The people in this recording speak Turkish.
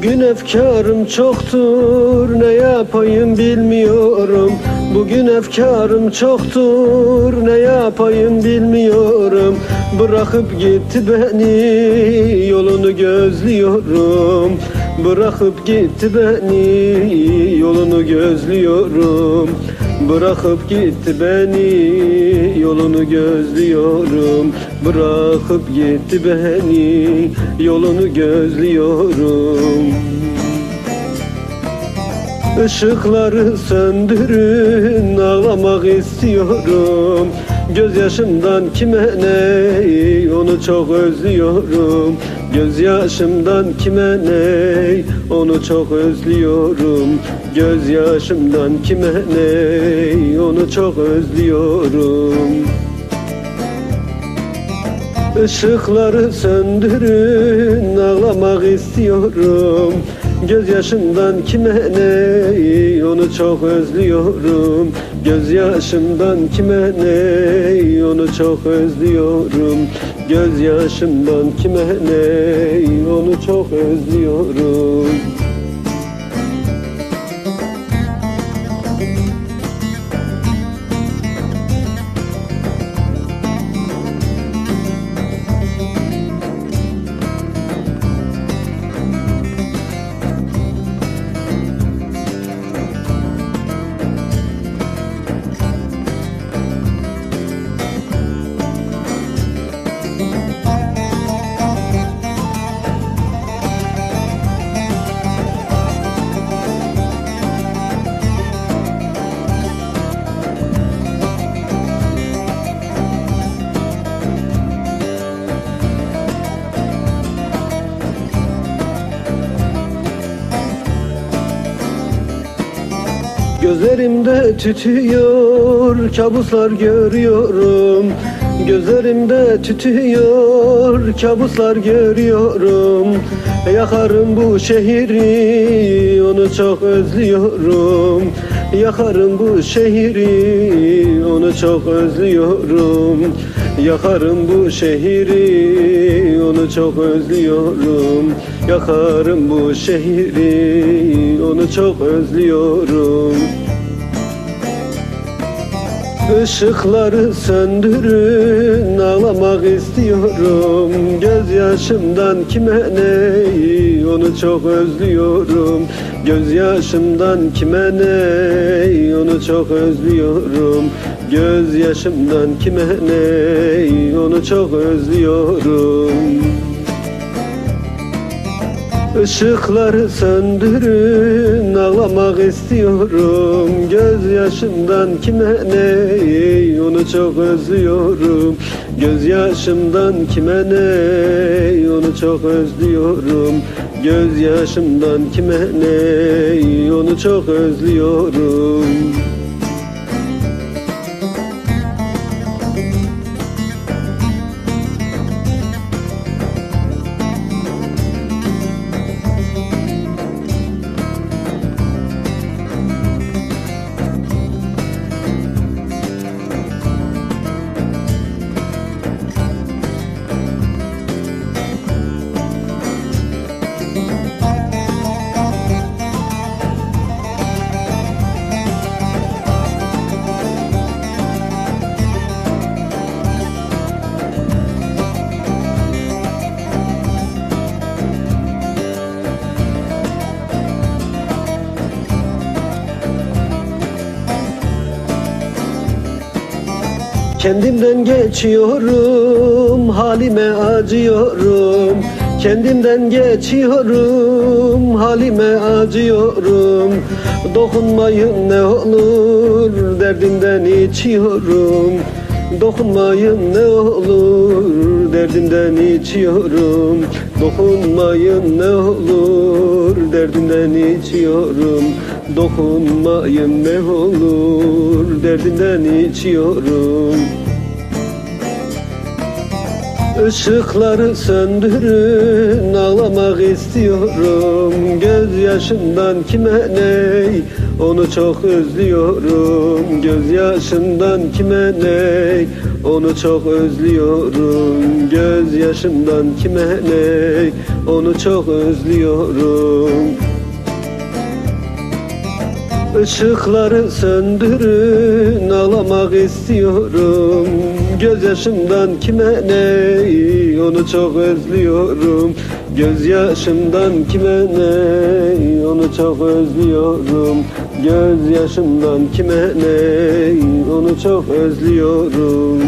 Bugün efkarım çoktur ne yapayım bilmiyorum. Bugün efkarım çoktur ne yapayım bilmiyorum. Bırakıp gitti beni yolunu gözlüyorum. Bırakıp gitti beni yolunu gözlüyorum Bırakıp gitti beni yolunu gözlüyorum. Bırakıp gitti beni yolunu gözlüyorum. Işıkları söndürün ağlamak istiyorum. Gözyaşımdan kime ne onu çok özlüyorum Gözyaşımdan kime ne onu çok özlüyorum. Gözyaşımdan kime ne onu çok özlüyorum. Işıkları söndürün ağlamak istiyorum. Gözyaşımdan kime ne onu çok özlüyorum. Gözyaşımdan kime ne onu çok özlüyorum Gözyaşımdan kime ne onu çok özlüyorum Gözlerimde tütüyor, kabuslar görüyorum. Gözlerimde tütüyor, kabuslar görüyorum. Yakarım bu şehri, onu çok özlüyorum. Yakarım bu şehri, onu çok özlüyorum Yakarım bu şehri, onu çok özlüyorum. Yakarım bu şehri, onu çok özlüyorum. Işıkları söndürün ağlamak istiyorum. Gözyaşımdan kime ne onu çok özlüyorum Gözyaşımdan kime ne onu çok özlüyorum. Gözyaşımdan kime ne onu çok özlüyorum. Işıkları söndürün ağlamak istiyorum. Gözyaşımdan kime ne onu çok özlüyorum Gözyaşımdan kime ne? Onu çok özlüyorum. Gözyaşımdan kime ne? Onu çok özlüyorum Kendimden geçiyorum, halime acıyorum. Kendimden geçiyorum, halime acıyorum. Dokunmayın ne olur, derdimden içiyorum. Dokunmayın ne olur, derdimden içiyorum. Dokunmayın ne olur, derdimden içiyorum Dokunmayın ne olur, derdimden içiyorum. Işıkları söndürün ağlamak istiyorum. Gözyaşımdan kime ney onu çok özlüyorum. Gözyaşımdan kime ney onu çok özlüyorum. Gözyaşımdan kime ney onu çok özlüyorum Işıkları söndürün ağlamak istiyorum. Gözyaşımdan kime ney onu çok özlüyorum. Gözyaşımdan kime ney onu çok özlüyorum. Gözyaşımdan kime ney onu çok özlüyorum